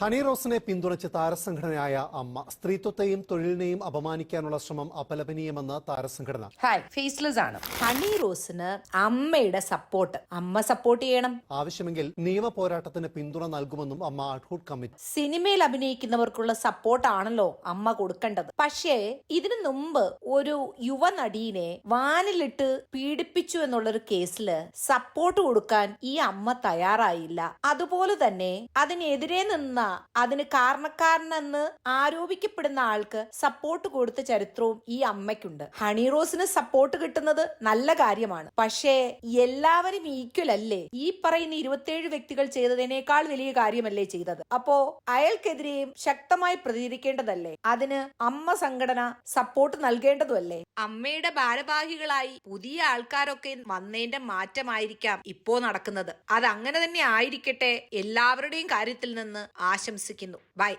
Honey റോസിനെ പിന്തുണച്ച് താരസംഘടനയായ അമ്മ സ്ത്രീത്വത്തെയും തൊഴിലിനെയും അപമാനിക്കാനുള്ള ശ്രമം അപലപനീയമെന്ന് താരസംഘടന. ഹായ് ഫേസ്ലെസ് ആണ് ഹണി റോസിന് അമ്മയുടെ സപ്പോർട്ട് അമ്മ സപ്പോർട്ട് ചെയ്യണം. ആവശ്യമെങ്കിൽ നിയമ പോരാട്ടത്തിന് പിന്തുണ നൽകുമെന്നും അമ്മ അഡ്ഹൂട്ട് കമ്മിറ്റി സിനിമയിൽ അഭിനയിക്കുന്നവർക്കുള്ള സപ്പോർട്ട് ആണല്ലോ അമ്മ കൊടുക്കേണ്ടത്. പക്ഷേ ഇതിനു മുമ്പ് ഒരു യുവ നടീനെ വാനിലിട്ട് പീഡിപ്പിച്ചു എന്നുള്ളൊരു കേസിൽ സപ്പോർട്ട് കൊടുക്കാൻ ഈ അമ്മ തയ്യാറായില്ല. അതുപോലെ തന്നെ അതിനെതിരെ നിന്ന അതിന് കാരണക്കാരനെന്ന് ആരോപിക്കപ്പെടുന്ന ആൾക്ക് സപ്പോർട്ട് കൊടുത്ത ചരിത്രവും ഈ അമ്മയ്ക്കുണ്ട്. ഹണി റോസിന് സപ്പോർട്ട് കിട്ടുന്നത് നല്ല കാര്യമാണ്. പക്ഷേ എല്ലാവരും ഈക്വൽ അല്ലേ? ഈ പറയുന്ന ഇരുപത്തിയേഴ് വ്യക്തികൾ ചെയ്തതിനേക്കാൾ വലിയ കാര്യമല്ലേ ചെയ്തത്? അപ്പോ അയാൾക്കെതിരെയും ശക്തമായി പ്രതികരിക്കേണ്ടതല്ലേ? അതിന് അമ്മ സംഘടന സപ്പോർട്ട് നൽകേണ്ടതുമല്ലേ? അമ്മയുടെ ഭാരവാഹികളായി പുതിയ ആൾക്കാരൊക്കെ വന്നതിന്റെ മാറ്റമായിരിക്കാം ഇപ്പോ നടക്കുന്നത്. അത് അങ്ങനെ തന്നെ ആയിരിക്കട്ടെ എല്ലാവരുടെയും കാര്യത്തിൽ നിന്ന് ആശംസിക്കുന്നു. ബൈ.